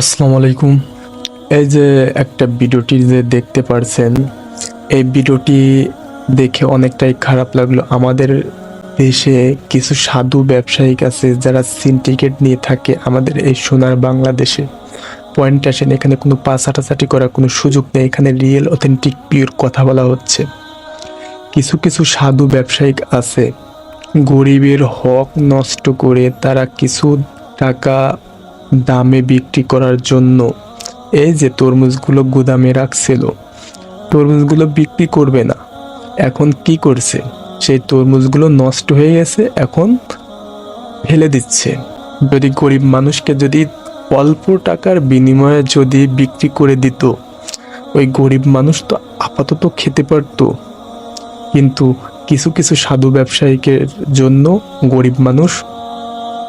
আসসালামু আলাইকুম। এই যে একটা ভিডিওটি যে দেখতে পারছেন, এই ভিডিওটি দেখে অনেকটাই খারাপ লাগল। আমাদের দেশে কিছু সাধু ব্যবসায়িক আছে যারা সিন্ডিকেট নিয়ে থাকে আমাদের এই সোনার বাংলাদেশে। পয়েন্ট আসেন, এখানে কোনো পাস হাঁটাচাটি করার কোনো সুযোগ নেই। এখানে রিয়েল অথেন্টিক পিওর কথা বলা হচ্ছে। কিছু কিছু সাধু ব্যবসায়িক আছে। গরিবের হক নষ্ট করে তারা কিছু টাকা দামে বিক্রি করার জন্য। এই যে তরমুজগুলো গুদামে রাখছিল, তরমুজগুলো বিক্রি করবে না। এখন কি করছে? সেই তরমুজগুলো নষ্ট হয়ে গেছে, এখন ফেলে দিচ্ছে। যদি গরিব মানুষকে যদি অল্প টাকার বিনিময়ে যদি বিক্রি করে দিত, ওই গরিব মানুষ তো আপাতত খেতে পারতো। কিন্তু কিছু কিছু সাধু ব্যবসায়িকের জন্য গরিব মানুষ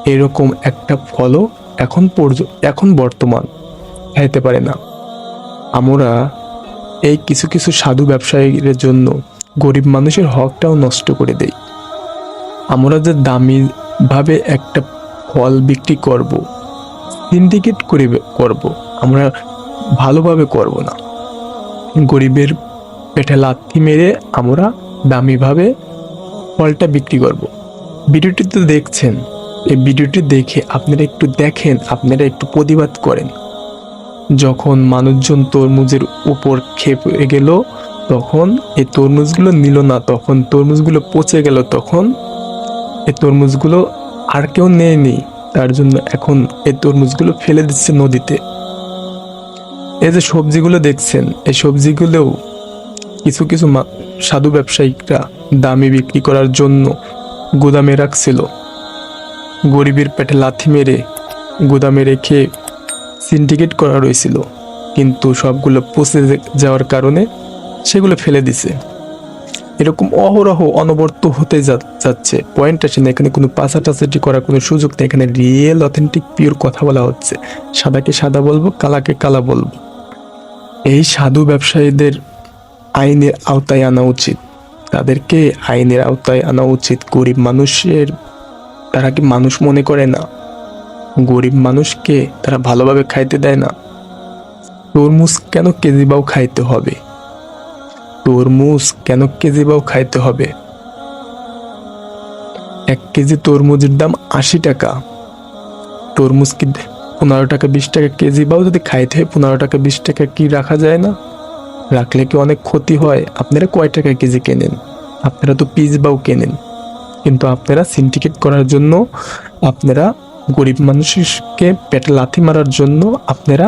এরকম একটা ফলও এখন পর্য- এখন বর্তমান। খাইতে পারে না। আমরা এই কিছু কিছু সাধু ব্যবসায়ীদের জন্য গরিব মানুষের হকটাও নষ্ট করে দেই। আমরা যে দামি ভাবে একটা ফল বিক্রি করব, সিন্ডিকেট করে করব, আমরা ভালোভাবে করব না। গরিবের পেটে লাথি মেরে আমরা দামিভাবে ফলটা বিক্রি করব। ভিডিওটি তো দেখছেন এই ভিডিওটি দেখে আপনারা একটু দেখেন, আপনারা একটু প্রতিবাদ করেন। যখন মানুষজন তরমুজের উপর খেপে গেল, তখন এই তরমুজগুলো নিল না, তখন তরমুজগুলো পচে গেল, তখন এই তরমুজগুলো আর কেউ নেয়নি। তার জন্য এখন এই তরমুজগুলো ফেলে দিচ্ছে নদীতে। এই যে সবজিগুলো দেখছেন, এই সবজিগুলোও কিছু কিছু সাধু ব্যবসায়িকরা দামে বিক্রি করার জন্য গুদামে রাখছিল। গরিবের পেটে লাথি মেরে, গুদামে রেখে সিন্ডিকেট করা রয়েছিল। কিন্তু সবগুলো পচে যাওয়ার কারণে সেগুলো ফেলে দিছে। এরকম অহরহ অনবর্ত হতে যাচ্ছে। পয়েন্ট আসে না, এখানে কোনো পাশাটাচাটি করার কোনো সুযোগ নেই। এখানে রিয়েল অথেন্টিক পিওর কথা বলা হচ্ছে। সাদাকে সাদা বলব, কালাকে কালা বলব। এই সাধু ব্যবসায়ীদের আইনের আওতায় আনা উচিত। তাদেরকে আইনের আওতায় আনা উচিত। গরিব মানুষের তারা কি মানুষ মনে করে না? গরিব মানুষকে তারা ভালোভাবে খাইতে দেয় না। তরমুজ কেন কেজি বাও খাইতে হবে? তরমুজ কেন কেজি বাও খাইতে হবে? এক কেজি তরমুজের দাম আশি টাকা। তরমুজ কি পনেরো টাকা বিশ টাকা কেজি বাও যদি খাইতে হয়, পনেরো টাকা বিশ টাকা কি রাখা যায় না? রাখলে কি অনেক ক্ষতি হয়? আপনারা কয় টাকা কেজি কেনেন? আপনারা তো পিস বাও কেনেন। কিন্তু আপনারা সিন্ডিকেট করার জন্য আপনারা গরিব মানুষকে পেটে লাথি মারার জন্য আপনারা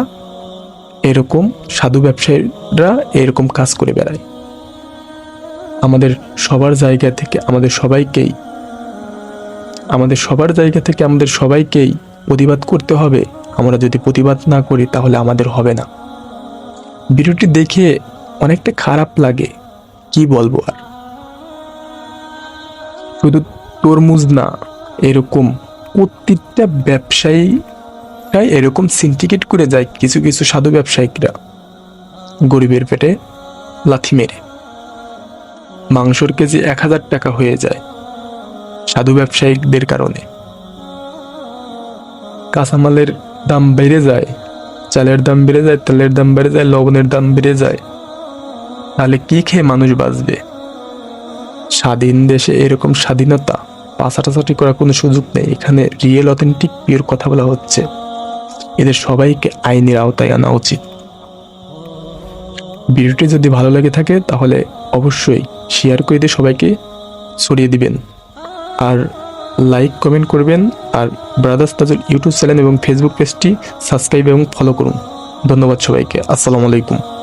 এরকম সাধু ব্যবসায়ীরা এরকম কাজ করে বেড়ায়। আমাদের সবার জায়গা থেকে আমাদের সবাইকেই, আমাদের সবার জায়গা থেকে আমাদের সবাইকেই প্রতিবাদ করতে হবে। আমরা যদি প্রতিবাদ না করি তাহলে আমাদের হবে না। ভিডিওটি দেখে অনেকটা খারাপ লাগে, কি বলব আর? শুধু তরমুজ না, এরকম প্রত্যেকটা ব্যবসায়ীরাই এরকম সিন্ডিকেট করে যায় কিছু কিছু সাধু ব্যবসায়িকরা গরিবের পেটে লাথি মেরে। মাংসর কেজি এক হাজার টাকা হয়ে যায় সাধু ব্যবসায়িকদের কারণে। কাঁচামালের দাম বেড়ে যায়, চালের দাম বেড়ে যায়, তেলের দাম বেড়ে যায়, লবণের দাম বেড়ে যায়। তাহলে কি খেয়ে মানুষ বাঁচবে? স্বাধীন দেশে এরকম স্বাধীনতা পাশাটাচাটি করার কোনো সুযোগ নেই। এখানে রিয়েল অথেন্টিক পিওর কথা বলা হচ্ছে। এদের সবাইকে আইনের আওতায় আনা উচিত। ভিডিওটি যদি ভালো লেগে থাকে, তাহলে অবশ্যই শেয়ার করে দিয়ে সবাইকে ছড়িয়ে দিবেন। আর লাইক কমেন্ট করবেন। আর ব্রাদার্স তাজুল ইউটিউব চ্যানেল এবং ফেসবুক পেজটি সাবস্ক্রাইব এবং ফলো করুন। ধন্যবাদ সবাইকে। আসসালামু আলাইকুম।